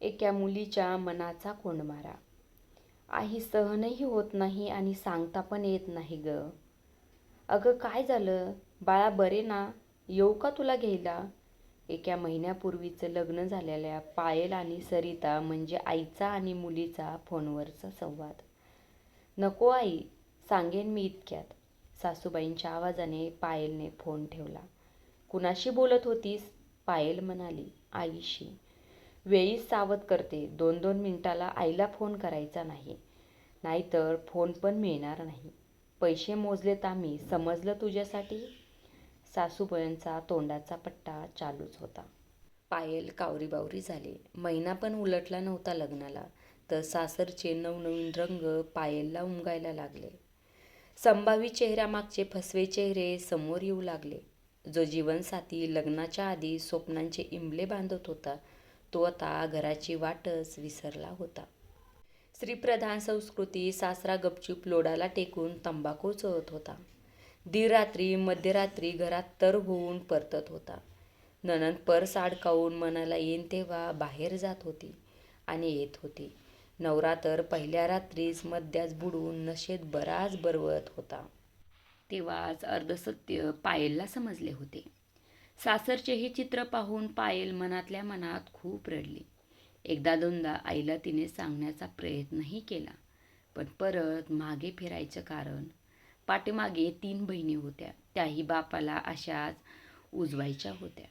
एका मुलीच्या मनाचा कोंडमारा. आई सहनही होत नाही आणि सांगता पण येत नाही ग. अगं काय झालं? बाळा बरे ना? येऊ का तुला घ्यायला? एका महिन्यापूर्वीचं लग्न झालेल्या पायल आणि सरिता म्हणजे आईचा आणि मुलीचा फोनवरचा संवाद. नको आई सांगेन मी इतक्यात. सासूबाईंच्या आवाजाने पायलने फोन ठेवला. कुणाशी बोलत होतीस? पायल म्हणाली आईशी. वेळीच सावध करते. दोन दोन मिनिटाला आईला फोन करायचा नाही. नाहीतर फोन पण मिळणार नाही. पैसे मोजलेत आम्ही. समजलं तुझ्यासाठी? सासूबाईंचा तोंडाचा पट्टा चालूच होता. पायल कावरीबावरी झाली. महिना पण उलटला नव्हता लग्नाला. तर सासरचे नवनवीन रंग पायलला उमगायला लागले. संभावी चेहऱ्यामागचे फसवे चेहरे समोर येऊ लागले. जो जीवनसाथी लग्नाच्या आधी स्वप्नांचे इमले बांधत होता तो आता घराची वाटच विसरला होता. स्त्रीप्रधान संस्कृती सासरा गपचूप लोडाला टेकून तंबाखू चोळत होता. दीडरात्री मध्यरात्री घरात तर होऊन परतत होता. ननंद पर्स अडकावून मनाला येईन तेव्हा बाहेर जात होती आणि येत होती. नवरा तर पहिल्या रात्रीच मध्याच बुडून नशेत बराच बरवत होता. तेव्हाच अर्धसत्य पायलला समजले होते. सासरचे हे चित्र पाहून पायल मनातल्या मनात खूप रडली. एकदा दोनदा आईला तिने सांगण्याचा प्रयत्नही केला पण परत मागे फिरायचं कारण पाठीमागे तीन बहिणी होत्या. त्याही बापाला अशाच उजवायच्या होत्या.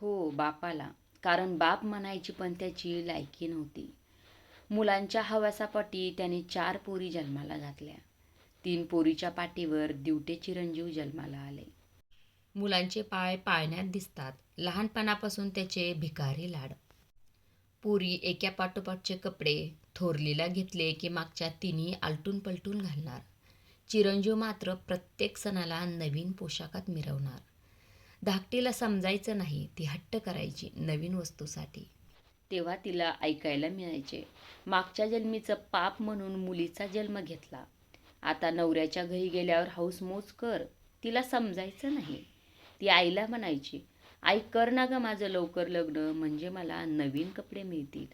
हो बापाला. कारण बाप म्हणायची पण त्याची लायकी नव्हती. मुलांच्या हवासापाटी त्याने चार पोरी जन्माला घातल्या. तीन पोरीच्या पाठीवर दिवटे चिरंजीव जन्माला आले. मुलांचे पाय पाळण्यात दिसतात. लहानपणापासून त्याचे भिकारी लाड. पुरी एका पाठोपाठचे कपडे थोरलीला घेतले की मागच्या तिन्ही आलटून पलटून घालणार. चिरंजीव मात्र प्रत्येक सणाला नवीन पोशाखात मिरवणार. धाकटीला समजायचं नाही ती हट्ट करायची नवीन वस्तूसाठी. तेव्हा तिला ऐकायला मिळायचे. मागच्या जन्मीचं पाप म्हणून मुलीचा जन्म घेतला. आता नवऱ्याच्या घरी गेल्यावर हाऊसमोज कर. तिला समजायचं नाही. ती आईला म्हणायची आई कर ना ग माझं लवकर लग्न म्हणजे मला नवीन कपडे मिळतील.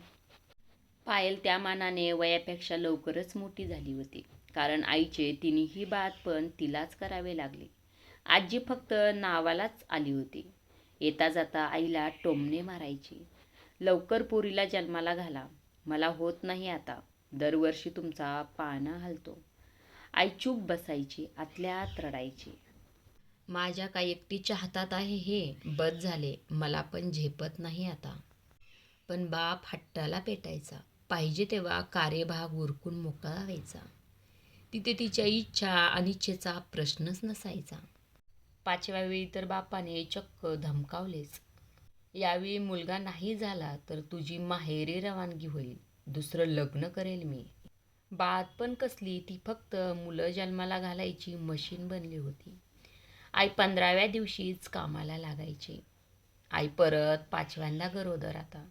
पायल त्या मानाने वयापेक्षा लवकरच मोठी झाली होती कारण आईचे तिन्ही बात पण तिलाच करावे लागले. आजी फक्त नावालाच आली होती. येता जाता आईला टोमणे मारायची लवकर पोरीला जन्माला घाला मला होत नाही आता दरवर्षी तुमचा पाना हलतो. आई चूप बसायची आतल्या आत रडायची. माझ्या काय एकटीच्या हातात आहे हे. बद झाले. मला पण झेपत नाही आता. पण बाप हट्टाला पेटायचा. पाहिजे तेव्हा कार्यभाग उरकून मोकळा व्हायचा तिथे तिच्या इच्छा अनिच्छेचा प्रश्नच नसायचा. पाचव्या वेळी तर बापाने चक्क धमकावलेच. यावेळी मुलगा नाही झाला तर तुझी माहेरी रवानगी होईल. दुसरं लग्न करेल मी. बात पण कसली ती फक्त मुलं जन्माला घालायची मशीन बनली होती. आई पंधराव्या दिवशीच कामाला लागायची. आई परत पाचव्यांदा गरोदर आता.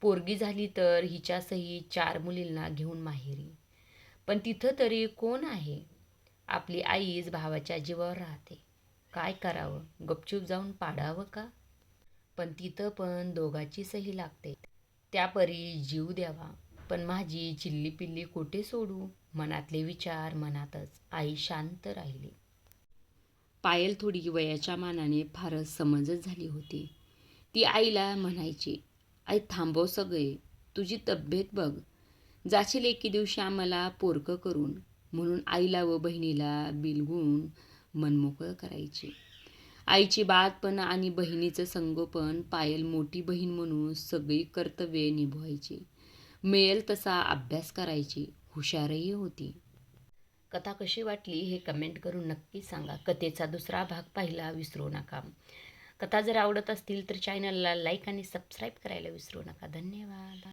पोरगी झाली तर हिच्यासही चार मुलींना घेऊन माहेरी. पण तिथं तरी कोण आहे? आपली आईच भावाच्या जीवावर राहते. काय करावं? गपचूप जाऊन पाडावं का? पण तिथं पण दोघाची सही लागते. त्यापरी जीव द्यावा. पण माझी चिल्ली पिल्ली कुठे सोडू? मनातले विचार मनातच. आई शांत राहिली. पायल थोडी वयाच्या मानाने फारच समजच झाली होती. ती आईला म्हणायची आई थांबव सगळे. तुझी तब्येत बघ. जाशील एके दिवशी आम्हाला पोरकं करून. म्हणून आईला व बहिणीला बिलगून मनमोकळं करायची. आईची बातपण आणि बहिणीचं संगोपन पायल मोठी बहीण म्हणून सगळी कर्तव्ये निभवायची. मिळेल तसा अभ्यास करायची. हुशारही होती. कथा कशी वाटली हे कमेंट करून नक्की सांगा. कथेचा दुसरा भाग पाहिला विसरू नका. कथा जर आवडत असतील तर चॅनलला लाईक आणि सबस्क्राईब करायला विसरू नका. धन्यवाद.